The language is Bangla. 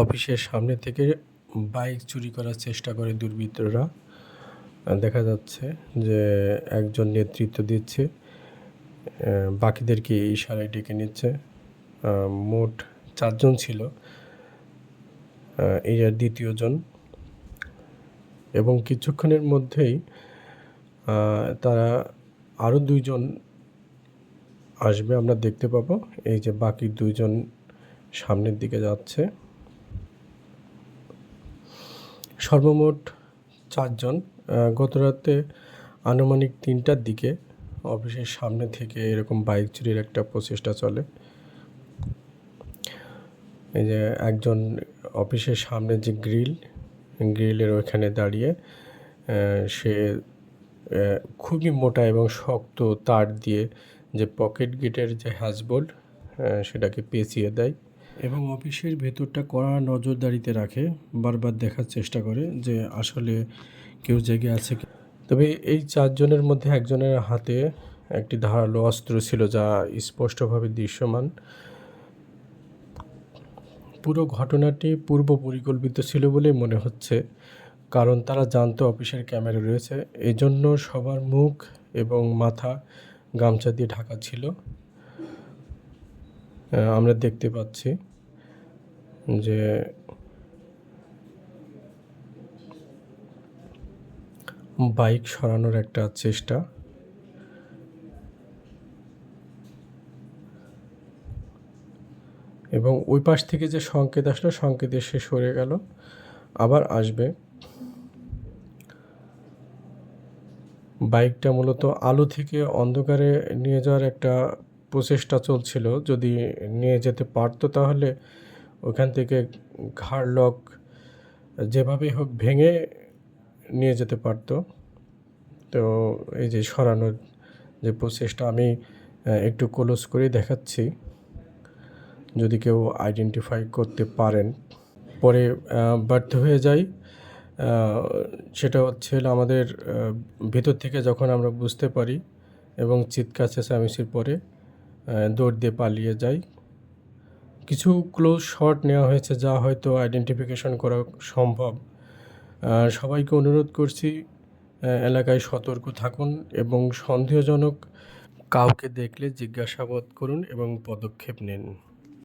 অফিসের সামনে থেকে বাইক চুরি করার চেষ্টা করে দুর্বৃত্তরা। দেখা যাচ্ছে যে একজন নেতৃত্ব দিচ্ছে বাকিদেরকে ইশারায় ডেকে নিচ্ছে। মোট চারজন ছিল আর দ্বিতীয়জন। এবং কিছুক্ষণের মধ্যেই তারা আরও দুইজন আসবে, আমরা দেখতে পাবো। এই যে বাকি দুইজন সামনের দিকে যাচ্ছে। সর্বমোট চারজন আহ, গতরাতে আনুমানিক তিনটার দিকে অফিসের সামনে থেকে এরকম বাইক চুরির একটা প্রচেষ্টা চলে। এই যে একজন অফিসের সামনে যে গ্রিল গ্রিলের ওইখানে দাঁড়িয়ে সে খুবই মোটা এবং শক্ত তার দিয়ে যে পকেট গেটের যে হ্যাজবোল্ট সেটাকে পেঁচিয়ে দেয়। এবং অফিসের ভেতরটা কড়া নজরদারিতে রাখে, বারবার দেখার চেষ্টা করে যে আসলে কেউ জেগে আছে তবে এই চারজনের মধ্যে একজনের হাতে একটি ধারালো অস্ত্র ছিল যা স্পষ্টভাবে দৃশ্যমান। পুরো ঘটনাটি পূর্ব পরিকল্পিত ছিল বলে মনে হচ্ছে, কারণ তারা জানতো অফিসের ক্যামেরা রয়েছে। এই জন্য সবার মুখ এবং মাথা গামছা দিয়ে ঢাকা ছিল। আমরা দেখতে পাচ্ছি যে বাইক সরানোর একটা চেষ্টা। এবং ওই পাশ থেকে যে সংকেত আসলো, সংকেত এসে সরে গেল, আবার আসবে। বাইকটা মূলত আলো থেকে অন্ধকারে নিয়ে যাওয়ার একটা প্রচেষ্টা চলছিল যদি নিয়ে যেতে পারতো তাহলে ওখান থেকে ঘাড় লক যেভাবেই হোক ভেঙে নিয়ে যেতে পারতো। তো এই যে সরানোর যে প্রচেষ্টা আমি একটু ক্লোজ করে দেখাচ্ছি। যদি কেউ আইডেন্টিফাই করতে পারেন। পরে ব্যর্থ হয়ে আহ, সেটা হচ্ছে আমাদের ভেতর থেকে যখন আমরা বুঝতে পারি এবং চিৎকার চেঁচামেচির পরে দৌড় দিয়ে পালিয়ে যাই। কিছু ক্লোজ শট নেওয়া হয়েছে যা হয়তো আইডেন্টিফিকেশন করা সম্ভব। সবাইকে অনুরোধ করছি এলাকায় সতর্ক থাকুন এবং সন্দেহজনক কাউকে দেখলে জিজ্ঞাসাবাদ করুন এবং পদক্ষেপ নিন।